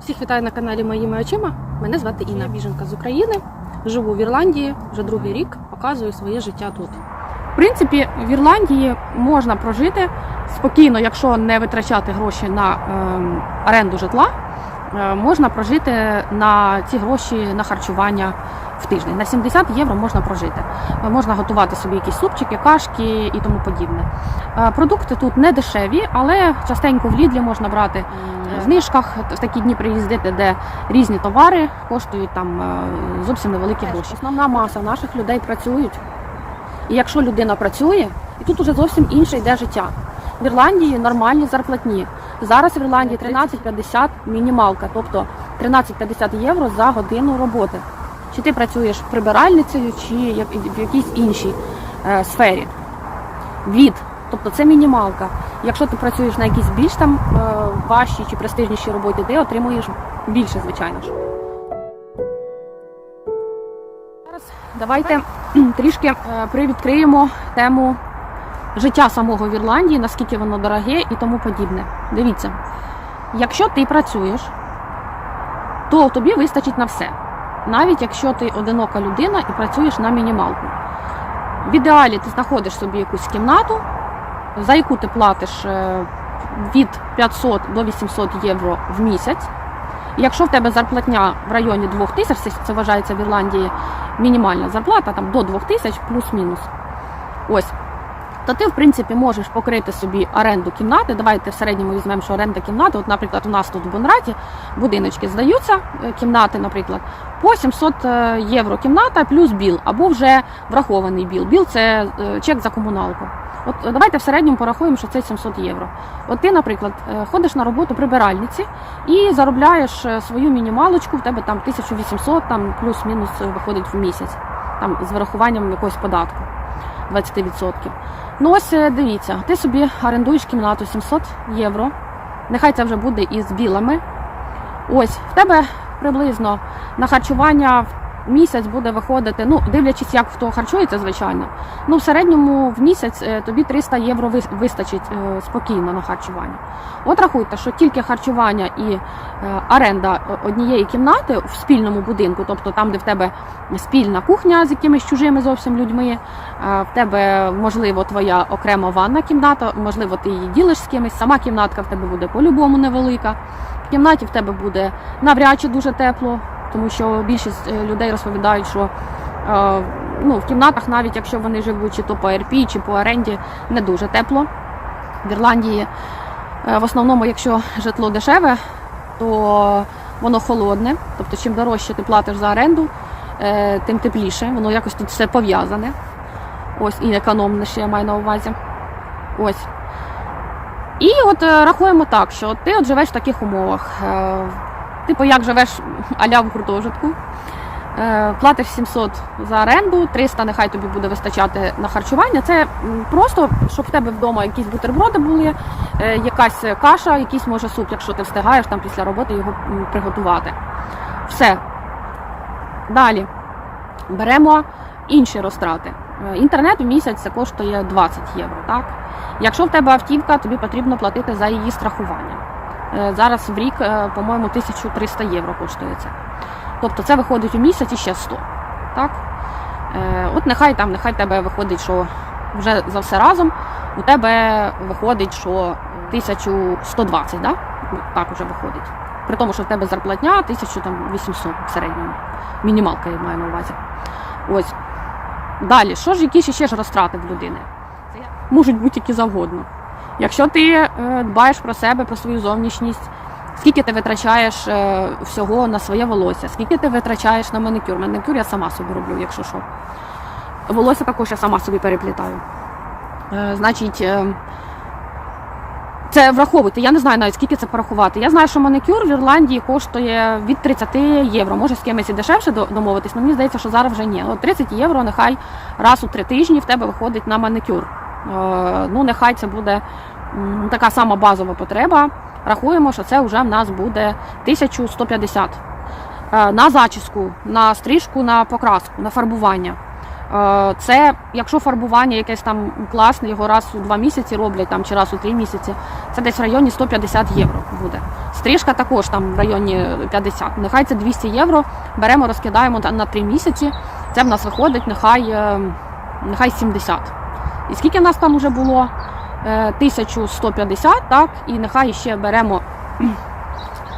Всіх вітаю на каналі Моїми очима. Мене звати Інна, біженка з України. Живу в Ірландії вже другий рік, показую своє життя тут. В принципі, в Ірландії можна прожити спокійно, якщо не витрачати гроші на ем, оренду житла, е, можна прожити на ці гроші на харчування в тиждень. На 70 євро можна прожити. Е, Можна готувати собі якісь супчики, кашки і тому подібне. Е, Продукти тут не дешеві, але частенько в Лідлі можна брати знижках в такі дні приїздити, де різні товари коштують там е, зовсім невеликі гроші. Основна маса наших людей працюють. І якщо людина працює, і тут уже зовсім інше йде життя. В Ірландії нормальні зарплатні. Зараз в Ірландії 13,50 мінімалка, тобто 13,50 євро за годину роботи. Чи ти працюєш прибиральницею, чи в якійсь іншій е, сфері. Від, тобто це мінімалка. Якщо ти працюєш на якійсь більш там е, важчій чи престижнішій роботі, ти отримуєш більше, звичайно ж. Зараз давайте трішки е, привідкриємо тему життя самого в Ірландії, наскільки воно дороге і тому подібне. Дивіться, якщо ти працюєш, то тобі вистачить на все. Навіть якщо ти одинока людина і працюєш на мінімалку. В ідеалі ти знаходиш собі якусь кімнату, за яку ти платиш е, від 500 до 800 євро в місяць. Якщо в тебе зарплатня в районі 2000, це, це вважається в Ірландії мінімальна зарплата, там до 2000 плюс-мінус. Ось. То ти, в принципі, можеш покрити собі оренду кімнати. Давайте в середньому візьмемо, що оренда кімнати. От, наприклад, у нас тут в Бонраті будиночки здаються, е, кімнати, наприклад, по 700 е, євро кімната плюс біл, або вже врахований біл. Біл це е, чек за комуналку. От давайте в середньому порахуємо, що це 700 євро. От ти, наприклад, ходиш на роботу прибиральниці і заробляєш свою мінімалочку, в тебе там 1800, там плюс-мінус виходить в місяць, там з вирахуванням якогось податку 20%. Ну ось е, дивіться, ти собі орендуєш кімнату 700 євро. Нехай це вже буде із білами. Ось в тебе приблизно на харчування в місяць буде виходити, ну дивлячись, як хто харчується, звичайно. Ну в середньому в місяць е, тобі 300 євро вистачить е, спокійно на харчування. От рахуйте, що тільки харчування і е, оренда однієї кімнати в спільному будинку, тобто там, де в тебе спільна кухня з якимись чужими зовсім людьми, в тебе можливо твоя окрема ванна кімната, можливо, ти її ділиш з кимось. Сама кімнатка в тебе буде по-любому невелика. В кімнаті в тебе буде навряд чи дуже тепло, тому що більшість е, людей розповідають, що е, ну, в кімнатах, навіть якщо вони живуть чи то по РП, чи по оренді, не дуже тепло. В Ірландії е, в основному, якщо житло дешеве, то воно холодне. Тобто, чим дорожче ти платиш за оренду, тим тепліше. Воно якось тут все пов'язане. Ось і економне ще я маю на увазі. Ось. І от рахуємо так, що ти от живеш в таких умовах. Типу, як живеш аля в гуртожитку, е, платиш 700 за оренду, 300 нехай тобі буде вистачати на харчування. Це просто, щоб в тебе вдома якісь бутерброди були, е, якась каша, якийсь може суп, якщо ти встигаєш там після роботи його приготувати. Все. Далі беремо інші розтрати. Е, Інтернет в місяць це коштує 20 євро. Так? Якщо в тебе автівка, тобі потрібно платити за її страхування. Е, Зараз в рік, е, по-моєму, 1300 євро коштує це. Тобто це виходить у місяць і ще 100. Так? Е, От нехай там, нехай тебе виходить, що вже за все разом у тебе виходить, що 1120, да? так вже виходить. При тому, що в тебе зарплатня 1800 в середньому. Мінімалка я маю на увазі. Ось. Далі, що ж, які ще ж розтрати в людини? Можуть бути які завгодно. Якщо ти е, дбаєш про себе, про свою зовнішність, скільки ти витрачаєш е, всього на своє волосся, скільки ти витрачаєш на манікюр. Манікюр я сама собі роблю, якщо що. Волосся також я сама собі переплітаю. Е, значить, це враховуйте. Я не знаю навіть скільки це порахувати. Я знаю, що манікюр в Ірландії коштує від 30 євро. Може з кимось і дешевше до- домовитись, але мені здається, що зараз вже ні. От 30 євро нехай раз у три тижні в тебе виходить на манікюр. Е, Ну, нехай це буде така сама базова потреба. Рахуємо, що це вже в нас буде 1150. Е, На зачіску, на стрижку, на покраску, на фарбування. Е, Це якщо фарбування якесь там класне, його раз у два місяці роблять там чи раз у три місяці, це десь в районі 150 євро буде. Стрижка також там в районі 50. Нехай це 200 євро. Беремо, розкидаємо на- три місяці. Це в нас виходить нехай, е, нехай 70. І скільки в нас там вже було? Е, 1150, так, і нехай ще беремо,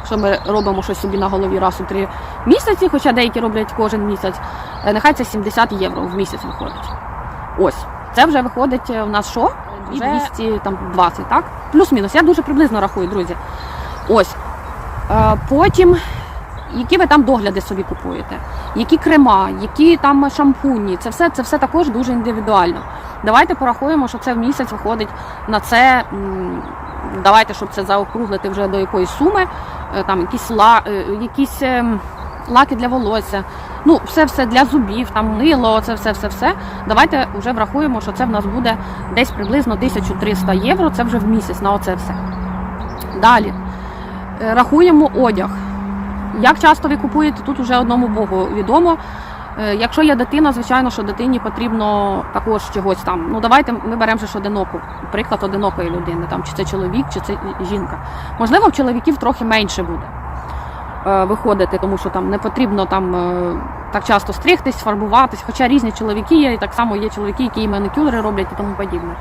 що ми робимо щось собі на голові раз у три місяці, хоча деякі роблять кожен місяць, е, нехай це 70 євро в місяць виходить. Ось, це вже виходить е, в нас що? Вже 220, так? Плюс-мінус. Я дуже приблизно рахую, друзі. Ось. Е, Потім, які ви там догляди собі купуєте, які крема, які там шампуні, це все, це все також дуже індивідуально. Давайте порахуємо, що це в місяць виходить на це. Давайте, щоб це заокруглити вже до якоїсь суми, е, там якісь ла, е, якісь ем, лаки для волосся, ну все все для зубів, там мило, це все, все, все. Давайте вже врахуємо, що це в нас буде десь приблизно 1300 євро. Це вже в місяць на оце все. Далі Е, рахуємо одяг. Як часто ви купуєте, тут уже одному Богу відомо. Е, Якщо є дитина, звичайно, що дитині потрібно також чогось там. Ну давайте ми беремо ж одиноку, приклад одинокої людини, там чи це чоловік, чи це жінка. Можливо, в чоловіків трохи менше буде е, виходити, тому що там не потрібно там е, так часто стригтись, фарбуватись. Хоча різні чоловіки є, і так само є чоловіки, які і манікюри роблять і тому подібне.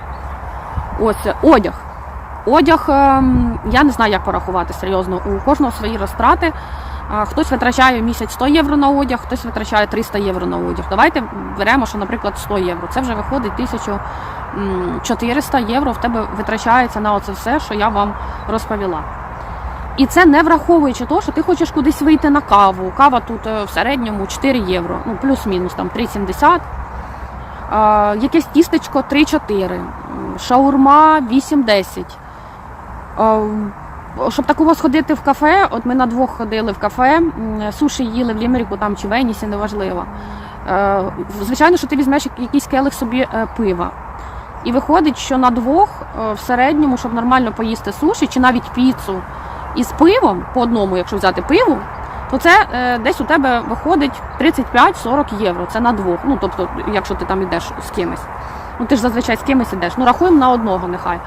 Ось одяг. Одяг, ем, я не знаю, як порахувати серйозно. У кожного свої розтрати. Хтось витрачає місяць 100 євро на одяг, хтось витрачає 300 євро на одяг. Давайте беремо, що, наприклад, 100 євро. Це вже виходить 1400 євро в тебе витрачається на оце все, що я вам розповіла. І це не враховуючи того, що ти хочеш кудись вийти на каву. Кава тут е, в середньому 4 євро, ну плюс-мінус там 3,70. А, якесь тістечко 3-4, шаурма 8-10. Щоб такого сходити в кафе, от ми на двох ходили в кафе, суші їли в Лімеріку там чи Венісі, неважливо. Е, Звичайно, що ти візьмеш якийсь келих собі е, пива. І виходить, що на двох е, в середньому, щоб нормально поїсти суші, чи навіть піцу із пивом, по одному, якщо взяти пиво, то це десь у тебе виходить 35-40 євро. Це на двох. Ну, тобто, якщо ти там йдеш з кимось. Ну ти ж зазвичай з кимось ідеш. Ну рахуємо на одного нехай.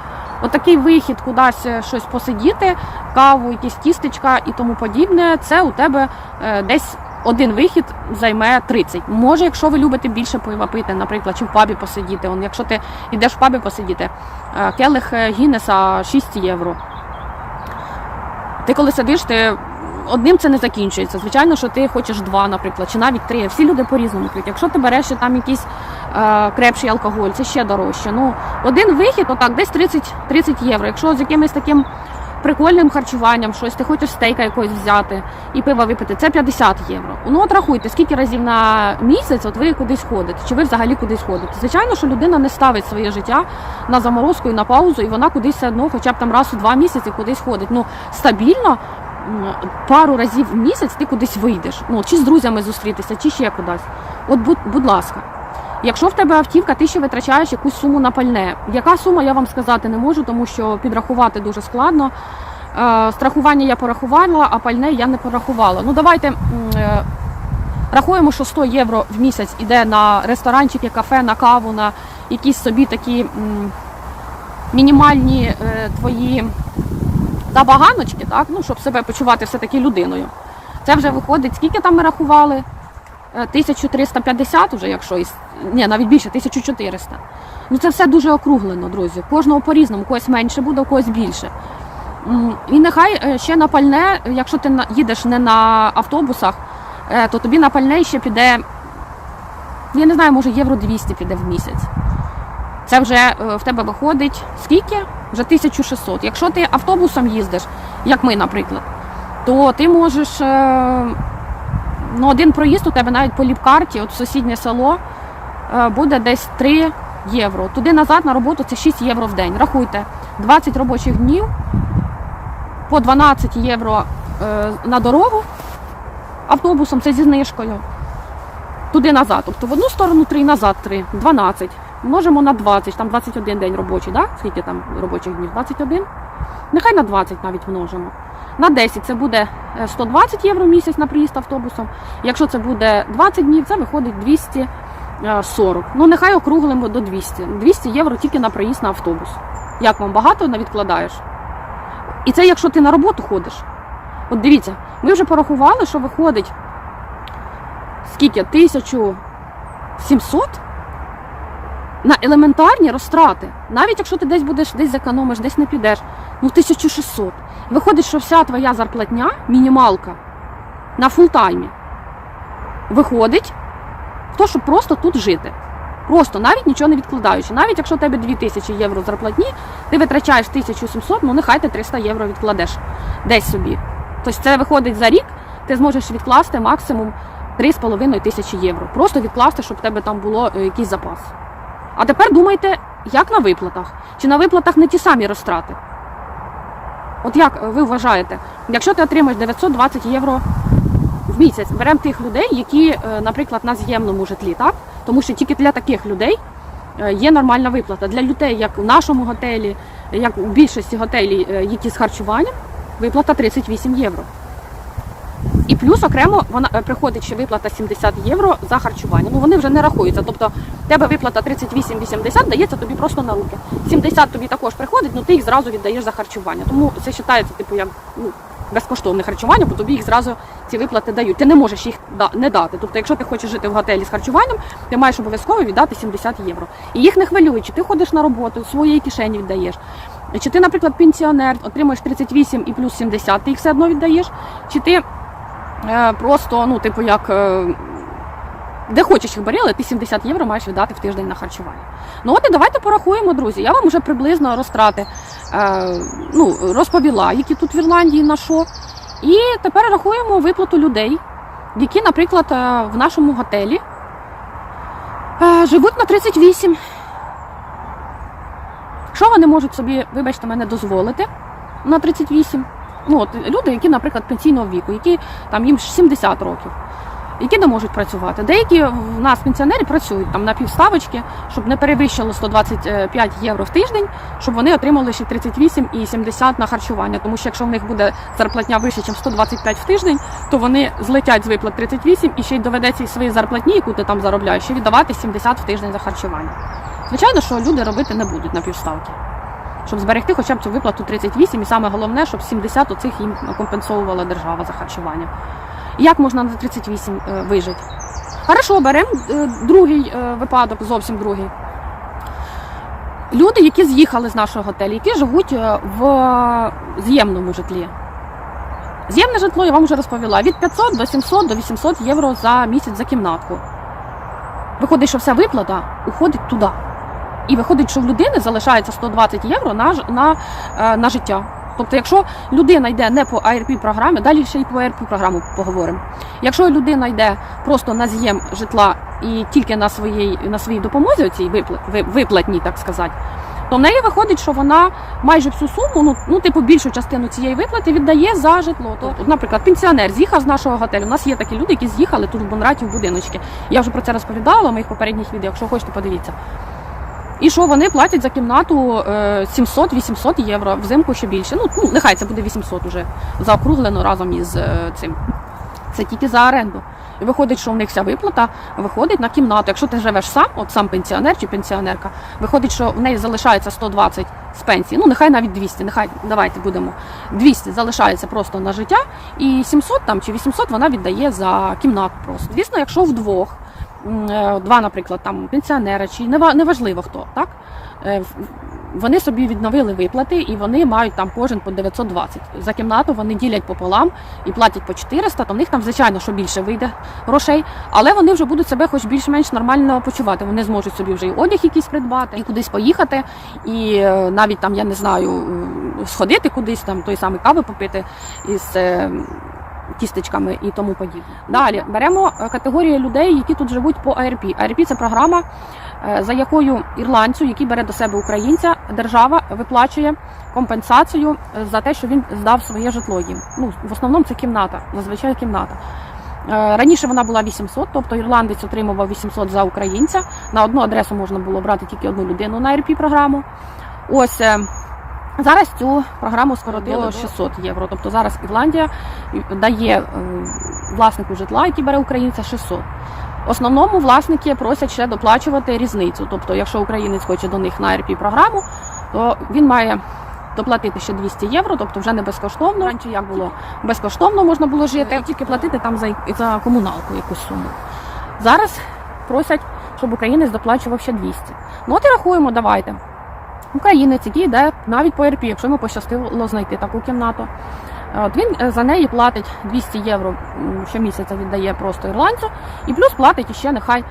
Отакий вихід кудись щось посидіти, каву, якісь тістечка і тому подібне, це у тебе е, десь один вихід займе 30. Може, якщо ви любите більше пива пити, наприклад, чи в пабі посидіти. Он, якщо ти йдеш в пабі посидіти, е, келих е, Гіннеса 6 євро. Ти коли сидиш, ти одним це не закінчується. Звичайно, що ти хочеш два, наприклад, чи навіть три. Всі люди по-різному п'ють. Якщо ти береш там якийсь е, крепший алкоголь, це ще дорожче. Ну, один вихід, отак, десь 30, 30 євро. Якщо з якимось таким прикольним харчуванням, щось, ти хочеш стейка якогось взяти і пива випити, це 50 євро. Ну от рахуйте, скільки разів на місяць от ви кудись ходите, чи ви взагалі кудись ходите. Звичайно, що людина не ставить своє життя на заморозку і на паузу, і вона кудись все одно, хоча б там раз у два місяці кудись ходить. Ну стабільно. Пару разів в місяць ти кудись вийдеш, ну чи з друзями зустрітися, чи ще кудись. От будь, будь ласка, якщо в тебе автівка, ти ще витрачаєш якусь суму на пальне. Яка сума я вам сказати не можу, тому що підрахувати дуже складно. Е, страхування я порахувала, а пальне я не порахувала. Ну давайте е, рахуємо, що 100 євро в місяць іде на ресторанчики, кафе, на каву, на якісь собі такі мінімальні е, твої забаганочки, так? Ну, щоб себе почувати все-таки людиною. Це вже виходить, скільки там ми рахували? Е, 1350 уже, якщо із... Ні, навіть більше, 1400. Ну це все дуже округлено, друзі. Кожного по-різному, когось менше буде, у когось більше. І нехай е, ще на пальне, якщо ти їдеш не на автобусах, е, то тобі на пальне ще піде, я не знаю, може євро 200 піде в місяць. Це вже е, в тебе виходить скільки? Вже 1600. Якщо ти автобусом їздиш, як ми, наприклад, то ти можеш е, ну, один проїзд у тебе навіть по ліпкарті, от в сусіднє село, е, буде десь 3 євро. Туди назад на роботу це 6 євро в день. Рахуйте, 20 робочих днів по 12 євро е, на дорогу автобусом, це зі знижкою. Туди назад. Тобто в одну сторону 3, назад 3, 12. Множимо на 20, там 21 день робочий, да? скільки там робочих днів? 21? Нехай на 20 навіть множимо. На 10 це буде е, 120 євро в місяць на приїзд автобусом. Якщо це буде 20 днів, це виходить 200 е, 40. Ну, нехай округлимо до 200. 200 євро тільки на проїзд на автобус. Як вам багато не відкладаєш? І це якщо ти на роботу ходиш. От дивіться, ми вже порахували, що виходить скільки? 1700 на елементарні розтрати. Навіть якщо ти десь будеш десь зекономиш, десь не підеш, ну 1600. Виходить, що вся твоя зарплатня, мінімалка на фултаймі, виходить те, щоб просто тут жити. Просто навіть нічого не відкладаючи. Навіть якщо у тебе 2000 євро зарплатні, ти витрачаєш 1700, ну нехай ти 300 євро відкладеш десь собі. Тобто це виходить за рік, ти зможеш відкласти максимум 3,5 тисячі євро. Просто відкласти, щоб в тебе там було е, якийсь запас. А тепер думайте, як на виплатах? Чи на виплатах не ті самі розтрати? От як ви вважаєте, якщо ти отримаєш 920 євро в місяць, беремо тих людей, які, е, наприклад, на з'ємному житлі, так? Тому що тільки для таких людей е, є нормальна виплата. Для людей, як в нашому готелі, як у більшості готелів, е, які з харчуванням, виплата 38 євро. І плюс окремо вона е, приходить ще виплата 70 євро за харчування. Ну вони вже не рахуються. Тобто тебе виплата 38-80 дається тобі просто на руки. 70 тобі також приходить, але ти їх зразу віддаєш за харчування. Тому це вважається, типу, як ну, безкоштовне харчування, бо тобі їх зразу ці виплати дають. Ти не можеш їх не дати. Тобто, якщо ти хочеш жити в готелі з харчуванням, ти маєш обов'язково віддати 70 євро. І їх не хвилює, чи ти ходиш на роботу, своєї кишені віддаєш. Чи ти, наприклад, пенсіонер, отримуєш 38 і плюс 70, ти їх все одно віддаєш, чи ти просто, ну, типу, як. е, де хочеш їх але ти 70 євро маєш віддати в тиждень на харчування. Ну от і давайте порахуємо, друзі. Я вам вже приблизно розтрати е, ну, розповіла, які тут в Ірландії на що. І тепер рахуємо виплату людей, які, наприклад, е, в нашому готелі е, живуть на 38. Що вони можуть собі, вибачте мене, дозволити на 38? Ну, от люди, які, наприклад, пенсійного віку, які там їм 70 років, які не можуть працювати. Деякі в нас пенсіонери працюють там на півставочки, щоб не перевищило 125 євро в тиждень, щоб вони отримали ще 38 і 70 на харчування. Тому що якщо в них буде зарплатня вище, ніж 125 в тиждень, то вони злетять з виплат 38 і ще й доведеться із своєї зарплатні, яку ти там заробляєш, ще віддавати 70 в тиждень за харчування. Звичайно, що люди робити не будуть на півставки. Щоб зберегти хоча б цю виплату 38, і саме головне, щоб 70 оцих їм компенсовувала держава за харчування. Як можна на 38 е, вижити? Хорошо, беремо е, другий е, випадок, зовсім другий. Люди, які з'їхали з нашого готелю, які живуть в з'ємному житлі. З'ємне житло я вам вже розповіла від 500 до 700 до 800 євро за місяць за кімнатку. Виходить, що вся виплата уходить туди. І виходить, що в людини залишається 120 євро на, на, е, на життя. Тобто, якщо людина йде не по ARP програмі, далі ще й по ARP програму поговоримо. Якщо людина йде просто на з'єм житла і тільки на своїй, на своїй допомозі, цій виплат, ви- виплатній, так сказати, то в неї виходить, що вона майже всю суму, ну, ну типу більшу частину цієї виплати віддає за житло. То, от, наприклад, пенсіонер з'їхав з нашого готелю. У нас є такі люди, які з'їхали тут в Бонраті в будиночки. Я вже про це розповідала в моїх попередніх відео. Якщо хочете, подивіться. І що вони платять за кімнату е, 700-800 євро, взимку ще більше. Ну, ну нехай це буде 800 уже заокруглено разом із е, цим. Це тільки за оренду. І виходить, що в них вся виплата виходить на кімнату. Якщо ти живеш сам, от сам пенсіонер чи пенсіонерка, виходить, що в неї залишається 120 з пенсії. Ну нехай навіть 200, нехай давайте будемо 200 залишається просто на життя, і 700 там чи 800 вона віддає за кімнату просто. Звісно, якщо вдвох е, два, наприклад, там пенсіонера, чи нева- неважливо хто, так? Е, Вони собі відновили виплати і вони мають там кожен по 920. За кімнату вони ділять пополам і платять по 400, то в них там, звичайно, що більше вийде грошей, але вони вже будуть себе хоч більш-менш нормально почувати. Вони зможуть собі вже і одяг якийсь придбати, і кудись поїхати, і е, навіть там, я не знаю, сходити кудись, там той самий кави попити із. Тістечками і тому подібне. Далі беремо е, категорію людей, які тут живуть по АРП. АРП – це програма, е, за якою ірландцю, який бере до себе українця, держава виплачує компенсацію е, за те, що він здав своє житло їм. Ну, в основному це кімната, зазвичай кімната. Раніше вона була 800, тобто ірландець отримував 800 за українця. На одну адресу можна було брати тільки одну людину на РП програму. Ось зараз цю програму скоротили до 600 євро. Тобто зараз Ірландія дає е, власнику житла, який бере українця, 600. основному власники просять ще доплачувати різницю. Тобто, якщо українець хоче до них на РП програму, то він має доплатити ще 200 євро, тобто вже не безкоштовно. Раніше як було безкоштовно можна було жити, і тільки платити там за, за комуналку якусь суму. Зараз просять, щоб українець доплачував ще 200. Ну от і рахуємо, давайте. Українець, який йде навіть по РП, якщо йому пощастило знайти таку кімнату. От він е, за неї платить 200 євро щомісяця віддає просто ірландцю, і плюс платить ще нехай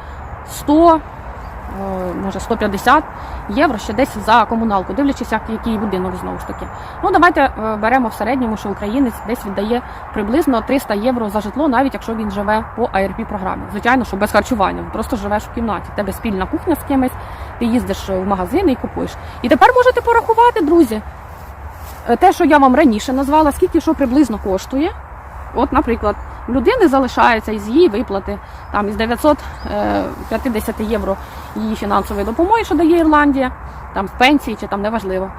100, е, може 150 євро ще десь за комуналку, дивлячись, який будинок знову ж таки. Ну давайте е, беремо в середньому, що українець десь віддає приблизно 300 євро за житло, навіть якщо він живе по ARP програмі. Звичайно, що без харчування, просто живеш в кімнаті. Тебе спільна кухня з кимось, ти їздиш в магазини і купуєш. І тепер можете порахувати, друзі. Е, те, що я вам раніше назвала, скільки що приблизно коштує. От, наприклад, в людини залишається із її виплати там із 950 євро її фінансової допомоги, що дає Ірландія, там з пенсії чи там неважливо,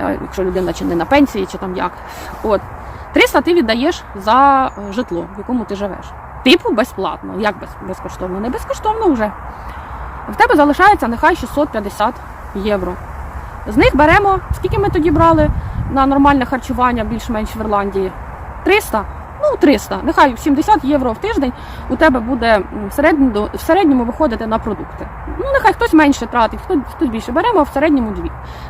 е, якщо людина чи не на пенсії, чи там як. От 300 ти віддаєш за е, житло, в якому ти живеш. Типу безплатно. Як без, безкоштовно? Не безкоштовно вже. В тебе залишається нехай 650 євро. З них беремо, скільки ми тоді брали на нормальне харчування більш-менш в Ірландії? 300? Ну, 300. Нехай 70 євро в тиждень у тебе буде в середньому, в середньому виходити на продукти. Ну, нехай хтось менше тратить, хтось, хтось більше. Беремо а в середньому 2.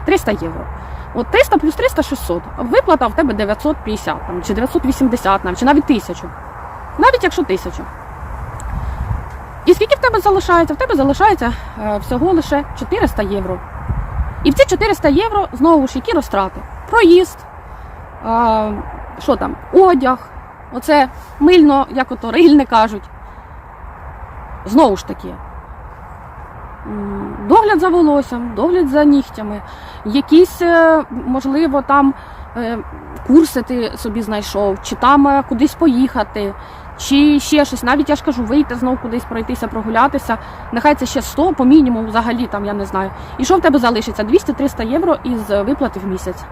300 євро. От 300 плюс 300 600. Виплата в тебе 950 там, чи 980 нам, чи навіть 1000. Навіть якщо 1000. І скільки в тебе залишається? В тебе залишається е, всього лише 400 євро. І в ці 400 євро знову ж які розтрати? Проїзд, а, що там, одяг, оце мильно, як ото рильне кажуть. Знову ж таки. Догляд за волоссям, догляд за нігтями, якісь, е, можливо, там е, курси ти собі знайшов, чи там е, кудись поїхати, чи ще щось. Навіть я ж кажу, вийти знову кудись пройтися, прогулятися. Нехай це ще 100 по мінімуму, взагалі там я не знаю. І що в тебе залишиться? 200-300 євро із виплати в місяць.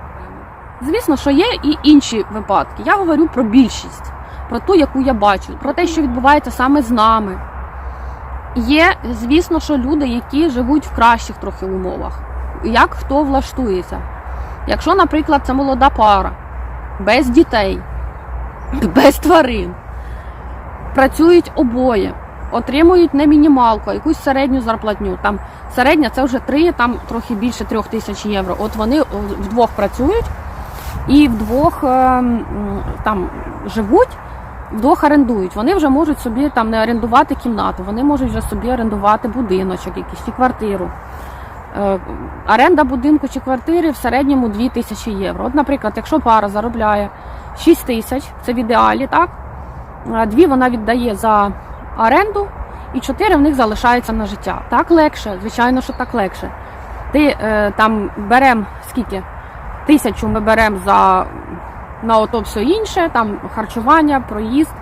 Звісно, що є і інші випадки. Я говорю про більшість, про ту, яку я бачу, про те, що відбувається саме з нами. Є, звісно, що люди, які живуть в кращих трохи умовах. Як хто влаштується? Якщо, наприклад, це молода пара, без дітей, без тварин, працюють обоє, отримують не мінімалку, а якусь середню зарплатню. Там середня це вже 3, там трохи більше трьох тисяч євро. От вони вдвох працюють і вдвох ем, там живуть, вдвох орендують. Вони вже можуть собі там не орендувати кімнату, вони можуть вже собі орендувати будиночок, якийсь чи квартиру. Е, Оренда будинку чи квартири в середньому 2 тисячі євро. От, наприклад, якщо пара заробляє 6 тисяч, це в ідеалі, так? Дві вона віддає за оренду, і чотири в них залишається на життя. Так легше, звичайно, що так легше. Ти е, там беремо скільки? Тисячу ми беремо за на ото все інше, там харчування, проїзд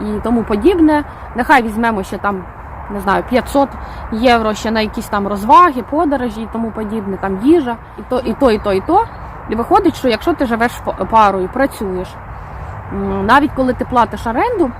і тому подібне. Нехай візьмемо ще там, не знаю, 500 євро ще на якісь там розваги, подорожі і тому подібне, там їжа, і то, і то, і то, і то. І виходить, що якщо ти живеш парою, працюєш, навіть коли ти платиш оренду,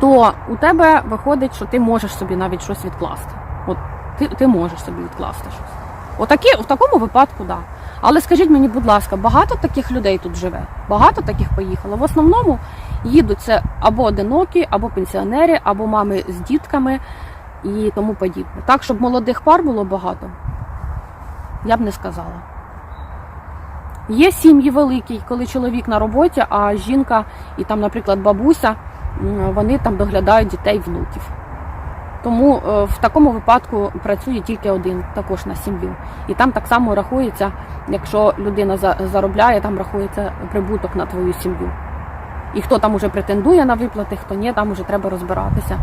то у тебе виходить, що ти можеш собі навіть щось відкласти. От ти, ти можеш собі відкласти щось. Отакі, в такому випадку, так. Да. Але скажіть мені, будь ласка, багато таких людей тут живе? Багато таких поїхало. В основному їдуть це або одинокі, або пенсіонери, або мами з дітками і тому подібне. Так, щоб молодих пар було багато, я б не сказала. Є сім'ї великі, коли чоловік на роботі, а жінка і там, наприклад, бабуся, вони там доглядають дітей, внуків. Тому е, в такому випадку працює тільки один, також на сім'ю. І там так само рахується, якщо людина заробляє, там рахується прибуток на твою сім'ю. І хто там уже претендує на виплати, хто ні, там уже треба розбиратися.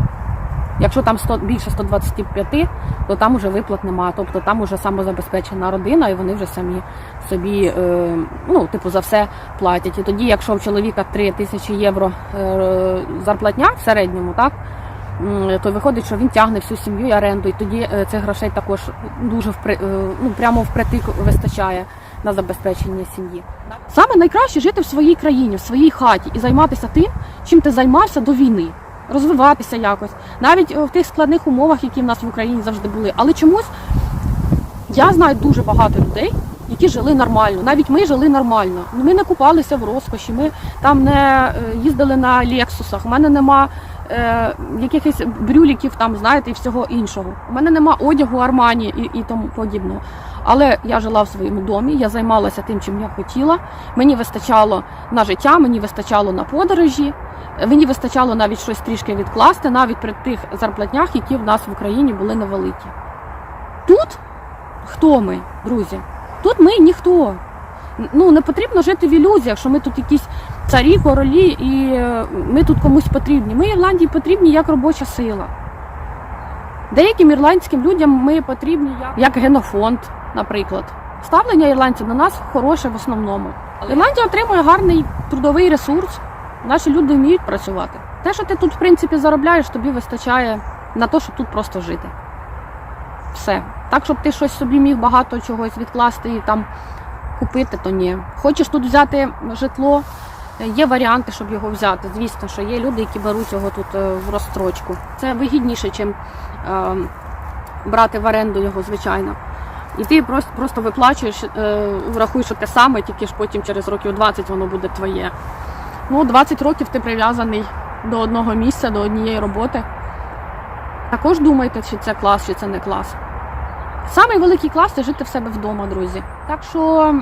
Якщо там 100, більше 125, то там уже виплат немає. Тобто там уже самозабезпечена родина, і вони вже самі собі, е, ну, типу, за все платять. І тоді, якщо в чоловіка 3 тисячі євро е, зарплатня в середньому, так, то виходить, що він тягне всю сім'ю і оренду, і тоді е, цих грошей також дуже впри, е, ну, прямо впритик вистачає на забезпечення сім'ї. Саме найкраще жити в своїй країні, в своїй хаті і займатися тим, чим ти займався до війни. розвиватися якось, навіть е, в тих складних умовах, які в нас в Україні завжди були. Але чомусь я знаю дуже багато людей, які жили нормально. Навіть ми жили нормально. Ми не купалися в розкоші, ми там не їздили на лексусах. У мене нема е, якихось брюліків, там, знаєте, і всього іншого. У мене нема одягу Армані і, і тому подібного. Але я жила в своєму домі, я займалася тим, чим я хотіла. Мені вистачало на життя, мені вистачало на подорожі, мені вистачало навіть щось трішки відкласти, навіть при тих зарплатнях, які в нас в Україні були невеликі. Тут хто ми, друзі? Тут ми ніхто. Ну не потрібно жити в ілюзіях, що ми тут якісь царі, королі, і е, ми тут комусь потрібні. Ми Ірландії потрібні як робоча сила. Деяким ірландським людям ми потрібні як, як генофонд, наприклад. Ставлення ірландців на нас хороше в основному. Ірландія отримує гарний трудовий ресурс. Наші люди вміють працювати. Те, що ти тут, в принципі, заробляєш, тобі вистачає на те, щоб тут просто жити. Все. Так, щоб ти щось собі міг багато чогось відкласти і там купити, то ні. Хочеш тут взяти житло, є варіанти, щоб його взяти. Звісно, що є люди, які беруть його тут е, в розстрочку. Це вигідніше, ніж е, брати в оренду його, звичайно. І ти просто, просто виплачуєш, е, врахуєш, те саме, тільки ж потім через років 20 воно буде твоє. Ну, 20 років ти прив'язаний до одного місця, до однієї роботи. Також думайте, чи це клас, чи це не клас. Самий великий клас це жити в себе вдома, друзі. Так що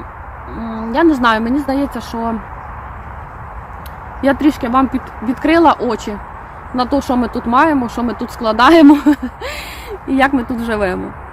я не знаю, мені здається, що я трішки вам під, відкрила очі на те, що ми тут маємо, що ми тут складаємо і як ми тут живемо.